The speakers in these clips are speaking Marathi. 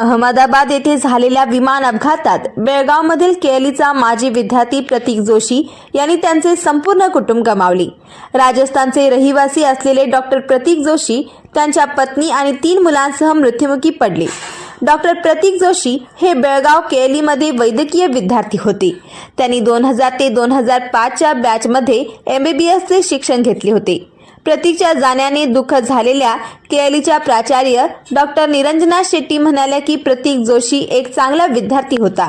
अहमदाबाद येथे झालेल्या विमान अपघातात बेळगावमधील केएलईचा माजी विद्यार्थी प्रतीक जोशी यांनी त्यांचे संपूर्ण कुटुंब गमावले. राजस्थानचे रहिवासी असलेले डॉक्टर प्रतीक जोशी त्यांच्या पत्नी आणि तीन मुलांसह मृत्युमुखी पडले. डॉक्टर प्रतीक जोशी हे बेळगाव केएलईमध्ये वैद्यकीय विद्यार्थी होते. त्यांनी दोन हजार ते दोन हजार पाचच्या बॅचमध्ये एम बी बी एसचे शिक्षण घेतले होते. प्रतीकच्या जाण्याने दुःख झालेल्या केएलईच्या प्राचार्य डॉक्टर निरंजना शेट्टी म्हणाल्या की प्रतीक जोशी एक चांगला विद्यार्थी होता.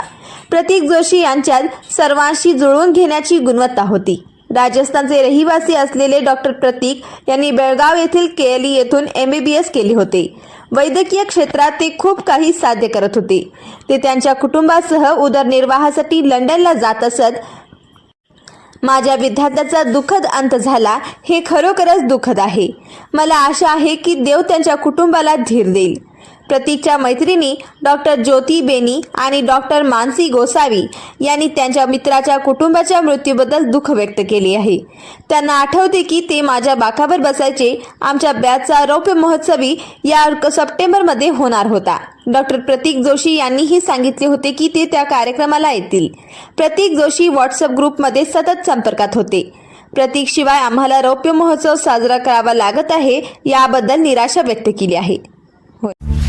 प्रतीक जोशी यांच्यात सर्वांशी जुळवून घेण्याची गुणवत्ता होती. राजस्थानचे रहिवासी असलेले डॉक्टर प्रतीक यांनी बेळगाव येथील केएलई येथून एम बी बी एस केले होते. वैद्यकीय क्षेत्रात ते खूप काही साध्य करत होते. ते त्यांच्या कुटुंबासह उदरनिर्वाहासाठी लंडनला जात असत माझ्या विद्यार्थ्याचा दुःखद अंत झाला हे खरोखरच दुःखद आहे. मला आशा आहे की देव त्यांच्या कुटुंबाला धीर देईल. प्रतीकच्या मैत्रिणी डॉक्टर ज्योती बेनी आणि डॉक्टर मानसी गोसावी यांनी त्यांच्या मित्राच्या कुटुंबाच्या मृत्यूबद्दल दुःख व्यक्त केले आहे. त्यांना आठवते की ते माझ्या बाकावर बसायचे. आमच्या बॅचचा रौप्य महोत्सवी या सप्टेंबरमध्ये होणार होता. डॉक्टर प्रतीक जोशी यांनीही सांगितले होते की ते त्या कार्यक्रमाला येतील. प्रतीक जोशी व्हॉट्सअप ग्रुपमध्ये सतत संपर्कात होते. प्रतीक शिवाय आम्हाला रौप्य महोत्सव साजरा करावा लागत आहे याबद्दल निराशा व्यक्त केली आहे. होय